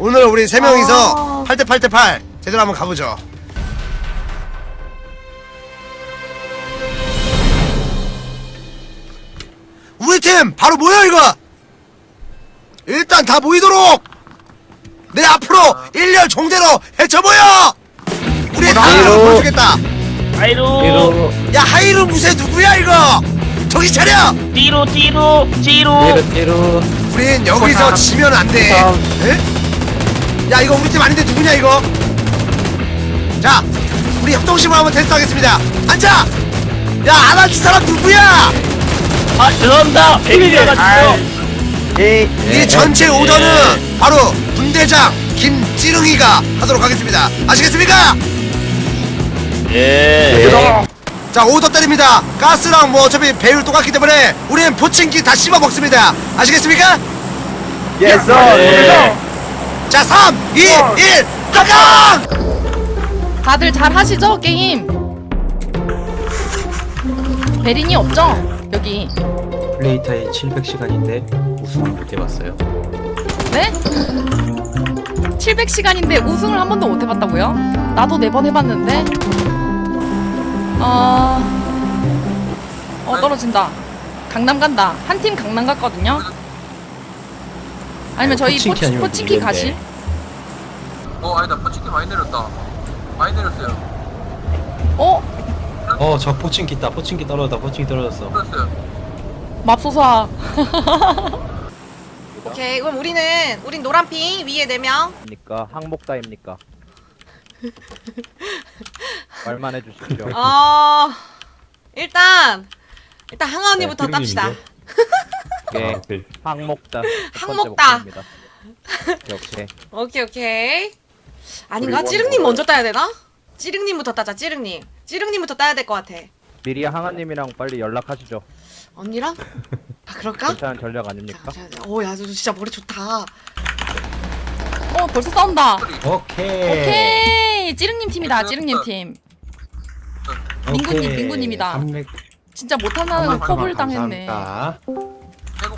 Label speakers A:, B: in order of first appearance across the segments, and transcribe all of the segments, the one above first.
A: 오늘 우리 세 명이서
B: 아.
A: 8대 8대 8 제대로 한번 가보죠. 우리 팀 바로 모여 이거. 일단 다 모이도록 내 앞으로 일렬 종대로 헤쳐 모여. 우리 다
C: 하이로.
A: 보여주겠다.
D: 아이로
C: 뒤로
A: 야 하이루 무쇠 누구야 이거? 정신 차려.
D: 뒤로 뒤로 뒤로
C: 뒤로 뒤로
A: 우린 여기서 지면 안 돼. 에? 야 이거 우리 팀 아닌데 누구냐 이거? 자, 우리 협동심을 한번 테스트하겠습니다. 앉아. 야안 앉은 사람 누구야?
D: 아 죄송합니다 베리가가지고
C: 에이
A: 이 전체 오더는 바로 분대장 김찌릉이가 하도록 하겠습니다. 아시겠습니까?
D: 예
A: 자 오더 때립니다. 가스랑 뭐 어차피 배율 똑같기 때문에 우리는 포칭기 다 씹어 먹습니다. 아시겠습니까?
C: 예스
D: 예.
A: 자 3, 2, 1, 가강!
B: 다들 잘 하시죠 게임? 베린이 없죠? 여기
E: 플레이 타임 700시간인데 우승을 못 해봤어요.
B: 네? 700시간인데 우승을 한 번도 못 해봤다고요? 나도 네 번 해봤는데 어... 어 떨어진다 강남 간다 한 팀 강남 갔거든요 아니면 저희
E: 포칭키
B: 포치,
E: 아니면 무리인데.
B: 가실?
F: 어 아니다 포치기 많이 내렸다 많이 내렸어요
B: 어?
E: 어 저 포칭기 있다. 포칭기 떨어졌다. 포칭기 떨어졌어.
F: 떨었어요
B: 맙소사
G: 오케이 그럼 우리는 우린 노란핑 위에 4명
C: 입니까 항목다입니까 말만 해주십시오
G: 어 일단 일단 항아 언니부터
E: 네,
G: 땁시다
C: 오케이
E: 네.
C: 항목다 첫 번째
G: 항목다.
C: 목표입니다. 오케이
G: 오케이 오케이 아닌가?
E: 그리고
G: 찌릉님
E: 뭐-
G: 먼저 따야 되나? 찌릉님부터 따자 찌릉님 찌릉님부터 따야 될 것 같아
C: 미리 항아님이랑 빨리 연락하시죠
G: 언니랑? 아 그럴까?
C: 괜찮은 전략 아닙니까?
G: 오야 너 진짜 머리 좋다
B: 어 벌써 싸운다
E: 오케이.
B: 오케이 찌릉님 팀이다 찌릉님 팀 민구님, 민구님이다.
E: 감맥
B: 진짜
E: 감맥
B: 컵을
E: 그만
B: 당했네
E: 감사합니다.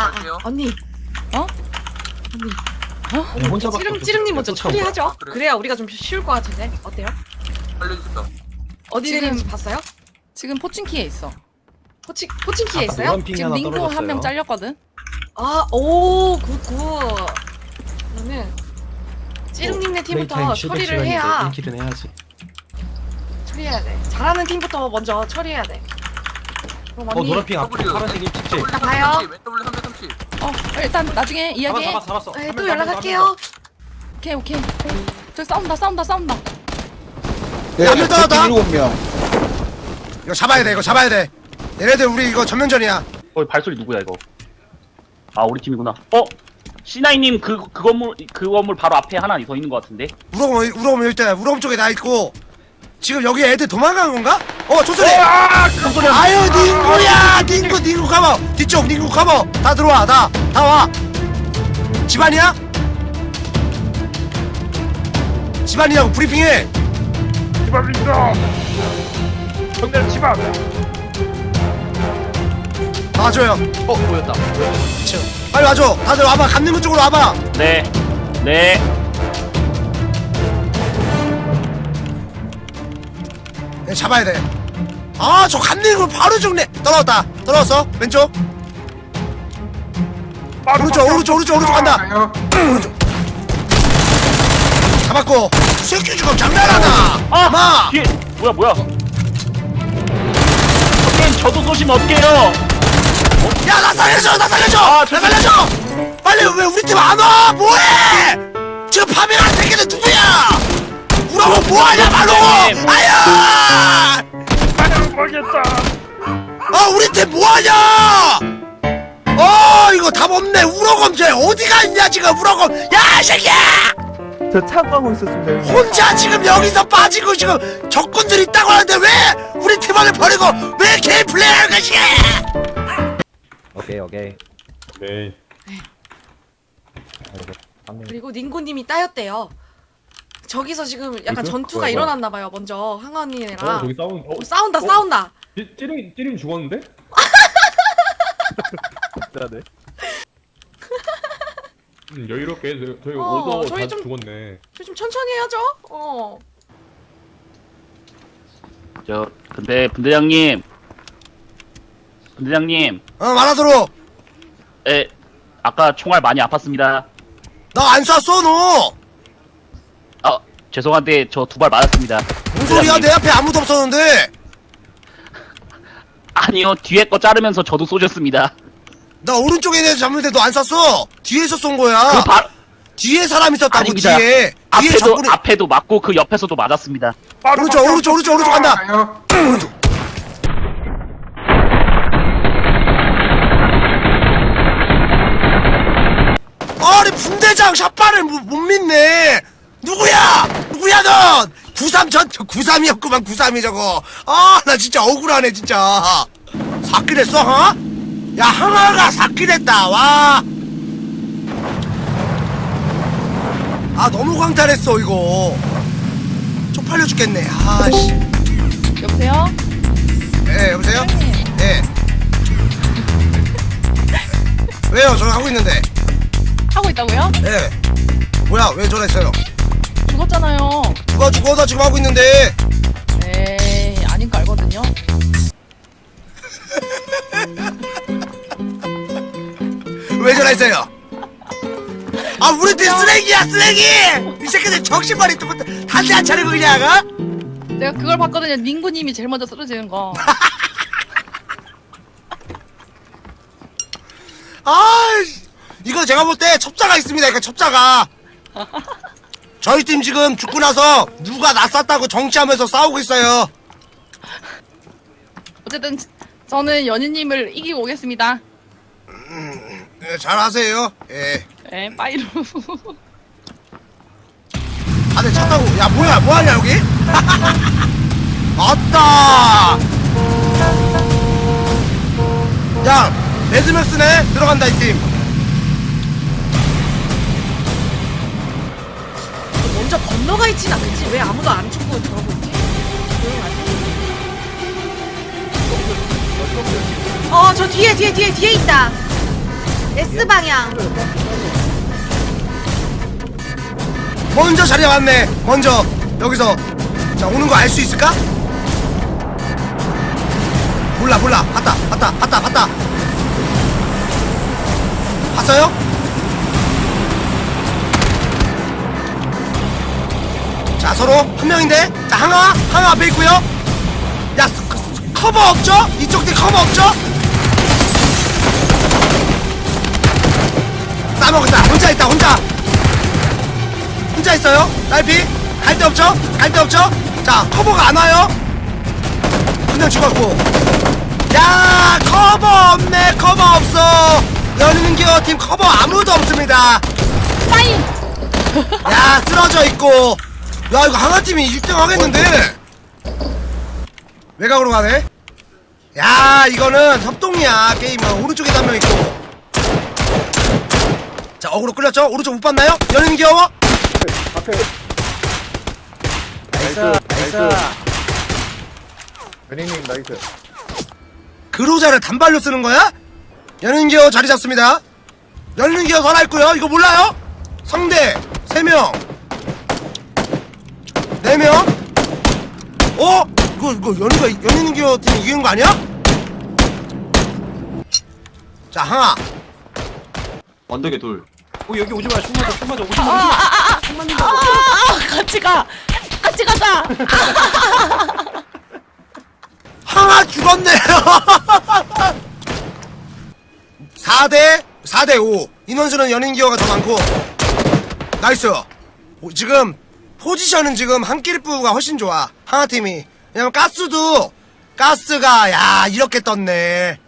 G: 아,
F: 갈게요
G: 아 언니
B: 어?
G: 언니
E: 네, 혼자
G: 찌릉, 찌릉님 먼저 처리하죠
F: 그래.
G: 그래야 우리가 좀 쉬울 것 같은데 어때요?
F: 알려주셨다
G: 어디
B: 지금-
G: 있는지 봤어요?
B: 지금 포칭키에 있어
G: 포칭, 포칭키에
E: 아,
G: 있어요?
E: 노란 핑이
B: 지금
E: 하나
B: 링고 한명
E: 떨어졌어요.
B: 잘렸거든
G: 아, 오, 굿, 굿. 그러면 찌릉님네 팀부터 처리를
E: 700시간인데
G: 해야
E: 1킬은 해야지.
G: 처리해야 돼. 잘하는 팀부터 먼저 처리해야 돼. 그럼
E: 어
G: 언니
E: 노란핑 앞에. 파란색 입집지.
F: W
G: 봐요.
F: 330, W
B: 330어 일단 나중에 이야기해
E: 잡았어 잡았어.
G: 네, 한또 연락할게요.
B: 오케이 오케이 저 싸운다 싸운다 싸운다
A: 야, 한명 떨어졌다. 이거 잡아야 돼. 이거 잡아야 돼. 얘네들 우리 이거 전면전이야.
D: 어 발소리 누구야 이거 아 우리 팀이구나 어 C9님 그, 그 건물 그 건물 바로 앞에 하나 더 있는 것 같은데
A: 우러금 우러금 일단 우러금 쪽에 나 있고 지금 여기 애들 도망간 건가? 어 조소리. 아유 닝구야 닝구 닝구 가봐 뒤쪽 닝구 가봐 다 들어와 다다 와. 집안이야? 집안이냐고 브리핑해.
D: 집안입니다 정렬 집안
A: 와줘요.
C: 어 보였다
A: 빨리 와줘. 다들 와봐. 감리문 쪽으로 와봐.
D: 네네
A: 네, 잡아야 돼. 아, 저 감리문 바로 죽네. 떨어졌다. 떨어졌어. 왼쪽. 오른쪽, 오른쪽, 오른쪽, 오른쪽 간다. 오른쪽. 잡았고. 새끼 지금 장난하나?
D: 아
A: 마.
D: 뒤에 뭐야 뭐야 게임 저도 쏘시면 어떡해요
A: 야, 나 살려줘, 나 살려줘,
D: 아,
A: 나 살려줘. 빨리 왜 우리 팀 안 와? 뭐해? 지금 파밍한 새끼들 누구야? 우라고 뭐하냐, 바로?
D: 선
A: 아야! 아, 우리 팀 뭐하냐? 어, 이거 답 없네. 우러검 쟤 어디가 있냐 지금 우러검? 야, 이 새끼야!
C: 저 참고하고 있었습니다
A: 혼자 지금 여기서 빠지고 지금 적군들이 있다고 하는데 왜 우리 팀원을 버리고 왜 개인 플레이하는 것이?
C: 오케이 오케이
E: 네.
G: 그리고 닝고님이 따였대요. 저기서 지금 약간
E: 그래서?
G: 전투가
E: 뭐야, 뭐야.
G: 일어났나 봐요. 먼저 항아 언니랑
H: 어, 저기 싸우는 어,
G: 어, 싸운다,
H: 어?
G: 싸운다.
H: 찌- 찌릉이 찌릉이 죽었는데?
C: 진짜네
H: 음, 여유롭게 저희, 저희
G: 어,
H: 오더
G: 저희
H: 다
G: 좀-
H: 죽었네.
G: 저희 좀 천천히 해야죠. 어.
D: 저 근데 분대장님 분대장님
A: 어 말하도록
D: 에 아까 총알 많이 아팠습니다
A: 나 안 쐈어
D: 너아 죄송한데 저 두 발 맞았습니다.
A: 무슨 소리야? 내 앞에 아무도 없었는데.
D: 아니요 뒤에 거 자르면서 저도 쏘셨습니다.
A: 나 오른쪽에 있는 잡는데 너 안 쐈어? 뒤에서 쏜 거야.
D: 그 바,
A: 뒤에 사람 있었다고
D: 아닙니다.
A: 뒤에. 뒤에
D: 앞에도
A: 적군이
D: 앞에도 맞고 그 옆에서도 맞았습니다.
A: 오른쪽 오른쪽 오른쪽 오른쪽 간다. 아니 분대장 샷발을 못, 못 믿네 누구야? 누구야 넌? 93 전 93이었구만 93이 저거. 아 나 진짜 억울하네 진짜. 사기랬어 하? 야 항아가 사기랬다 와. 아 너무 광탈했어 이거. 쪽팔려 죽겠네 아씨.
B: 여보세요?
A: 예 여보세요? 예 왜요? 전화 하고 있는데.
B: 하고 있다고요?
A: 예 뭐야 왜 전화했어요
B: 죽었잖아요.
A: 누가 죽어 나 지금 하고 있는데
B: 에이, 아닌 거 알거든요.
A: 왜 전화했어요? 아 우리 팀 쓰레기야 쓰레기 이 새끼들 정신머리 또 단대 안 차리고 그냥 어?
B: 내가 그걸 봤거든요. 닝구님이 제일 먼저 쓰러지는 거.
A: 아 이거 제가 볼 때 첩자가 있습니다 이거 첩자가 저희 팀 지금 죽고 나서 누가 나 쐈다고 정치하면서 싸우고 있어요.
B: 어쨌든 저는 연희님을 이기고 오겠습니다.
A: 예, 잘하세요. 예.
B: 에, 빠이로.
A: 다들 차 타고. 야 뭐야 뭐하냐 여기? 아따! 야 매드맥스네? 들어간다 이 팀
G: 건너가 있진 않겠지? 왜 아무도 안 죽고 저러고 있지? 어, 저 뒤에, 뒤에, 뒤에, 뒤에 있다. S 방향.
A: 먼저 자리 왔네 먼저 여기서 자 오는 거 알 수 있을까? 몰라 몰라 봤다 봤다 봤다 봤다 봤어요? 자 서로 한 명인데. 자 항아 항아 앞에 있고요. 야 스- 스- 커버 없죠? 이쪽 팀 커버 없죠? 싸먹었다. 혼자 있다 혼자. 혼자 있어요? 딸피? 갈 데 없죠? 갈 데 없죠? 자 커버가 안 와요. 한명 죽었고. 야 커버 없네. 커버 없어. 연인기어 팀 커버 아무도 없습니다.
B: 빠이!
A: 야 쓰러져 있고 야 이거 하나팀이 1등 하겠는데 외곽으로 가네 야 이거는 협동이야 게임은 오른쪽에 한명 있고 자 어그로 끌렸죠? 오른쪽 못 봤나요? 연인 귀여워?
C: 나이스 나이스 연예님 나이스
A: 그로자를 단발로 쓰는 거야? 연인 귀여워 자리 잡습니다 연인 귀여워 살아있고요 이거 몰라요? 상대 3명 4명 어? 이거 이거 연인가 연인 귀여워 팀이 이기는 거 아니야? 자 항아
E: 언덕에 돌.
F: 어 여기 오지 마. 총 맞아. 총 맞아. 오지
B: 아,
F: 마.
B: 아, 아, 아,
F: 총 맞는다.
B: 아, 아, 같이 가! 같이 가자!
A: 항아 죽었네요 4대 4대 5 인원수는 연인 기어가 더 많고 나이스 오, 지금 포지션은 지금 한끼리뿌가 훨씬 좋아 하나팀이 왜냐면 가스도 가스가 야 이렇게 떴네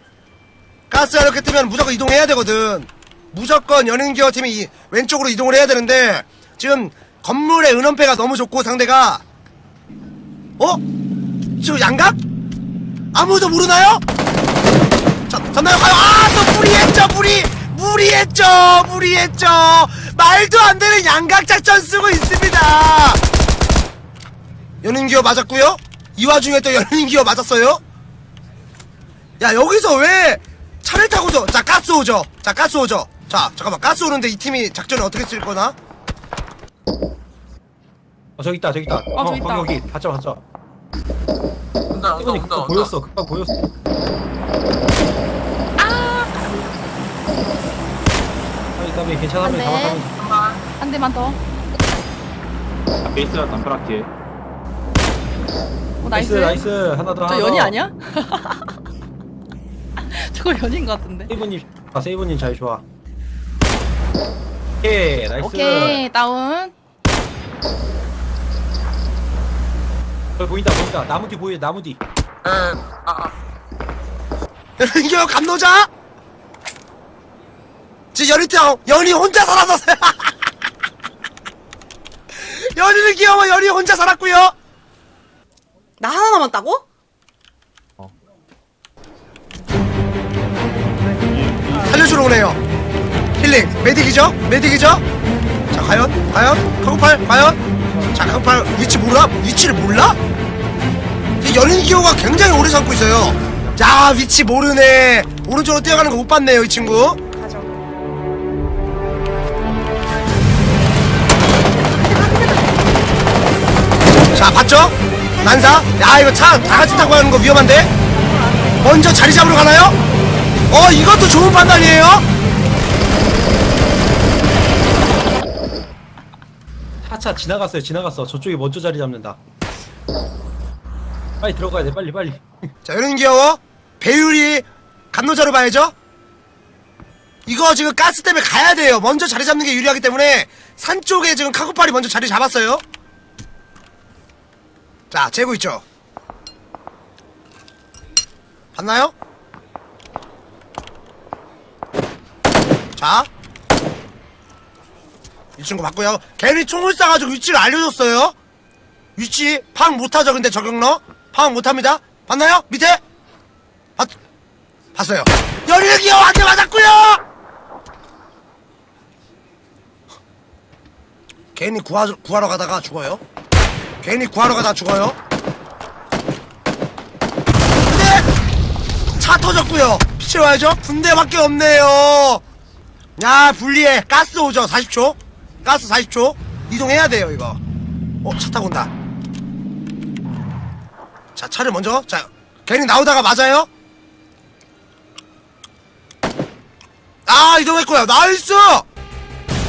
A: 가스가 이렇게 뜨면 무조건 이동해야 되거든 무조건 연인 기어 팀이 이- 왼쪽으로 이동을 해야 되는데 지금 건물의 은원패가 너무 좋고 상대가 어? 지금 양각? 아무도 모르나요? 자, 전나요 가요. 아, 또 무리했죠, 무리, 무리했죠, 무리했죠. 말도 안 되는 양각 작전 쓰고 있습니다. 연인기어 맞았고요. 이 와중에 또 연인기어 맞았어요. 야, 여기서 왜 차를 타고서 자 가스 오죠. 자 가스 오죠. 자 잠깐만 가스 오는데 이 팀이 작전을 어떻게 쓸 거나?
C: 어 저기 있다 저기 있다
B: 어, 저기 있다.
C: 거기 여기 봤죠 봤죠
F: 온다 온다 온다 온다
C: 보였어 그거 보였어 까비 괜찮아
B: 안 돼.
C: 가만
B: 한 대만 더.
H: 베이스랑 담벼락뒤에
B: 오,
C: 나이스
B: 나이스.
C: 나이스 하나
B: 더저
C: 하나
B: 연이
C: 더.
B: 아니야? 저거 연인 것 같은데.
C: 세이브님 아 세이브님 잘 좋아 오케이 나이스
B: 오케이 다운.
C: 저기 보인다 보인다 나무 뒤 보여 나무 뒤
F: 에아아
A: 이겨 감노자 지금 연희 형 연희 혼자 살아서 연희는 귀여워 연희 혼자 살았고요.
G: 나 하나 남았다고?
A: 살려주러 오네요. 힐링. 메딕이죠? 메딕이죠? 자 과연? 과연? 카고팔? 과연? 자 카고팔 위치 몰라? 위치를 몰라? 이 연인 기호가 굉장히 오래 삼고 있어요. 자 위치 모르네. 오른쪽으로 뛰어가는 거 못 봤네요 이 친구 자 봤죠 난사 야 이거 차 다 같이 타고 가는 거 위험한데 먼저 자리 잡으러 가나요 어 이것도 좋은 판단이에요
C: 차차 지나갔어요 지나갔어 저쪽이 먼저 자리 잡는다 빨리 들어가야 돼 빨리 빨리
A: 자, 연인 귀여워. 배율이 감노자로 봐야죠. 이거 지금 가스 때문에 가야 돼요. 먼저 자리 잡는 게 유리하기 때문에 산 쪽에 지금 카고팔이 먼저 자리 잡았어요. 자, 재고 있죠. 봤나요? 자. 이 친구 봤고요. 괜히 총을 쏴가지고 위치를 알려줬어요. 위치 파악 못하죠 근데 저격러 파악 못합니다 봤나요? 밑에? 봤, 봤어요 기어 한대 맞았고요 괜히 구하, 구하러 가다가 죽어요 괜히 구하러 가다가 죽어요 근데 차 터졌고요 피치 와야죠 군대밖에 없네요 야 불리해 가스 오죠 40초 가스 40초 이동해야 돼요 이거 어, 차 타고 온다. 자, 차를 먼저. 자, 괜히 나오다가 맞아요? 아, 이동했고요. 나이스!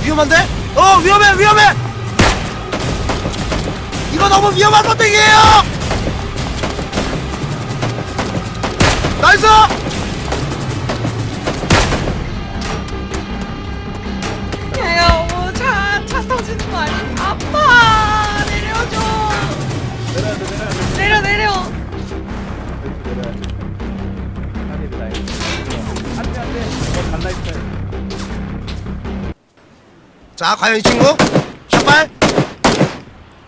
A: 위험한데? 어, 위험해, 위험해! 이거 너무 위험한 선택이에요! 나이스!
G: 야야 어머 차차 터지는 거 아니? 아빠 내려줘. 내려 내려.
A: 자, 과연 이 친구? 샷발?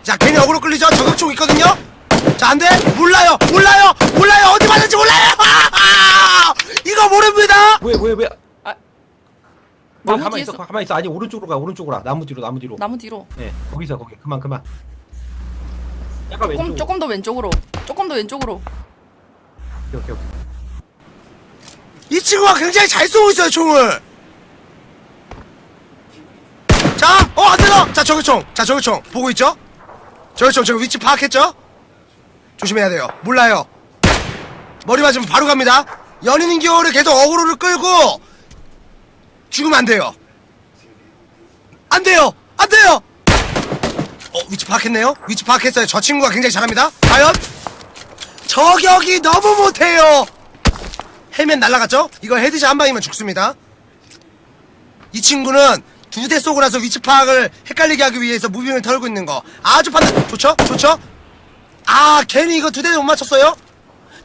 A: 자, 괜히 어그로 끌리죠? 저격총 있거든요? 자, 안 돼? 몰라요! 몰라요! 몰라요! 어디 맞을지 몰라요! 아! 이거 모릅니다!
C: 뭐야 뭐야 뭐야
B: 아,
C: 뭐
B: 나무
C: 있어
B: 뒤에서
C: 가만히 있어 아니 오른쪽으로 가 오른쪽으로 가 나무 뒤로 나무 뒤로
B: 나무 뒤로.
C: 네 거기서 거기 그만 그만 약간
B: 조금
C: 왼쪽
B: 조금 더 왼쪽으로. 조금 더 왼쪽으로.
C: 오케이 오케이 오케이
A: 이 친구가 굉장히 잘 쏘고 있어요, 총을! 자, 어, 안 되나? 자, 저격총. 자, 저격총. 보고 있죠? 저격총, 지금 위치 파악했죠? 조심해야 돼요. 몰라요. 머리 맞으면 바로 갑니다. 연인인 기호를 계속 어그로를 끌고 죽으면 안 돼요. 안 돼요! 안 돼요! 어, 위치 파악했네요? 위치 파악했어요. 저 친구가 굉장히 잘합니다. 과연? 저격이 너무 못해요! 헬멧 날라갔죠? 이거 헤드샷 한 방이면 죽습니다. 이 친구는 두 대 쏘고 나서 위치 파악을 헷갈리게 하기 위해서 무빙을 털고 있는 거. 아주 판단, 좋죠? 좋죠? 아, 괜히 이거 두대못 맞췄어요?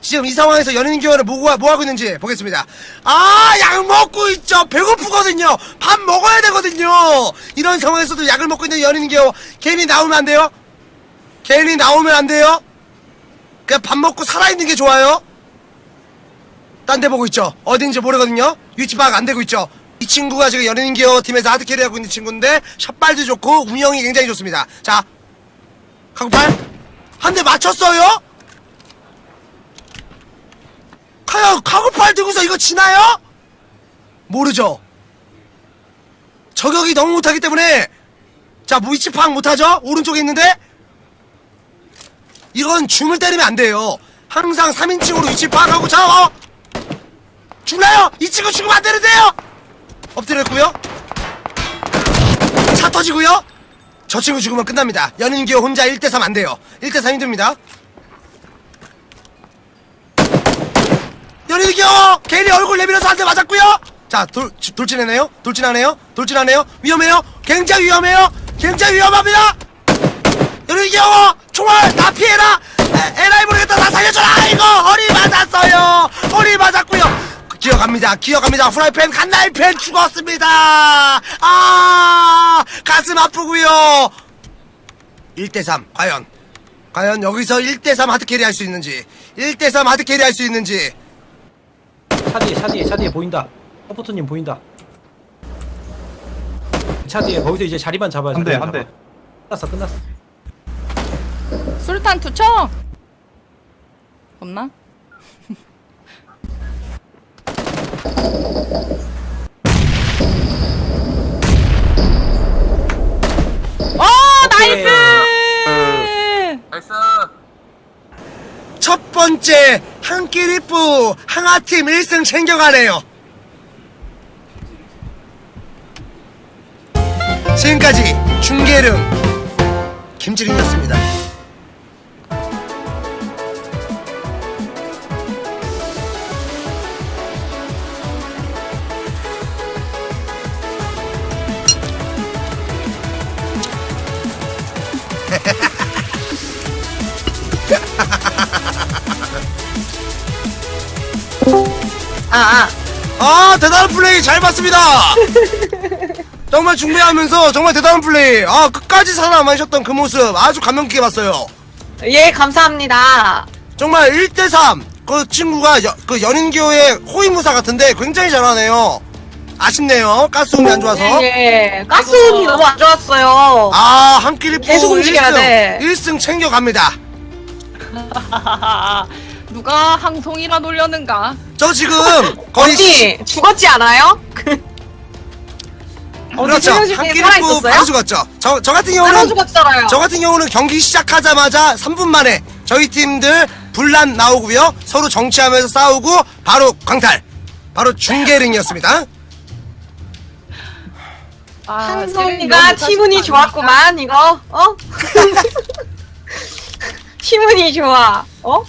A: 지금 이 상황에서 연인 교환을 뭐, 뭐 하고 있는지 보겠습니다. 아, 약 먹고 있죠. 배고프거든요. 밥 먹어야 되거든요. 이런 상황에서도 약을 먹고 있는 연인 교환 괜히 나오면 안 돼요. 괜히 나오면 안 돼요. 그냥 밥 먹고 살아있는 게 좋아요. 딴 데 보고 있죠. 어딘지 모르거든요. 위치 파악 안 되고 있죠. 이 친구가 지금 연예인 기어 팀에서 하드캐리 하고 있는 친구인데 샷발도 좋고 운영이 굉장히 좋습니다. 자, 카고팔 한 대 맞췄어요. 과연 카고팔 들고서 이거 지나요? 모르죠. 저격이 너무 못하기 때문에 자 위치 파악 못하죠? 오른쪽에 있는데 이건 줌을 때리면 안 돼요 항상 3인칭으로 위치 파악하고 자 어! 죽나요? 이 친구 죽으면 안 되는데요 엎드렸고요 차 터지고요 저 친구 죽으면 끝납니다. 연인기호 혼자 1대3 안 돼요. 1대3 힘듭니다. 연인기호 괜히 얼굴 내밀어서 한 대 맞았고요! 자 돌, 돌진하네요. 돌진하네요. 돌진하네요. 위험해요. 굉장히 위험해요. 굉장히 위험합니다. 연인기호 총알 나 피해라! 에, 에라이 모르겠다. 나 살려줘라! 이거! 허리 맞았어요 기억합니다. 기억합니다. 후라이팬 갓날팬 죽었습니다. 아 가슴 아프고요. 1대3 과연 과연 여기서 1대3 하드캐리 할 수 있는지 1대3 하드캐리 할 수 있는지.
C: 차 뒤에 차 뒤에 차 뒤에 보인다. 서포터님 보인다. 차 뒤에 거기서 이제 자리만 잡아야
H: 한 대,
C: 자리만
H: 한 대.
C: 잡아. 끝났어 끝났어.
B: 술탄 투척! 없나?
C: 오케이.
B: 나이스!
F: 나이스.
A: 첫 번째 한끼리 뿌 항아팀 1승 챙겨가네요. 지금까지 중계름 김지린이었습니다
G: 아, 아.
A: 아 대단한 플레이 잘 봤습니다 정말 중매하면서 정말 대단한 플레이 아 끝까지 살아남으셨던 그 모습 아주 감명 깊게 봤어요
G: 예, 감사합니다.
A: 정말 1대3 그 친구가 여, 그 연인교의 호위무사 같은데 굉장히 잘하네요 아쉽네요 가스움이 안 좋아서
G: 예, 예. 가스 운이 너무 안 좋았어요.
A: 아 한 끼리
G: 계속 움직여야 돼.
A: 1승 챙겨갑니다
B: 누가 항송이라 놀려는가
A: 저 지금 거의 시-
G: 언니, 죽었지 않아요? 언니
A: 그렇죠
G: 중에 살아있었어요?
A: 바로 죽었죠 저, 저 같은 경우는
G: 죽었잖아요.
A: 저 같은 경우는 경기 시작하자마자 3분 만에 저희 팀들 분란 나오고요. 서로 정치하면서 싸우고 바로 광탈. 바로 중계링이었습니다.
B: 아,
G: 한송이가 티문이 좋았구만, 이거. 어? 티문이 좋아. 어?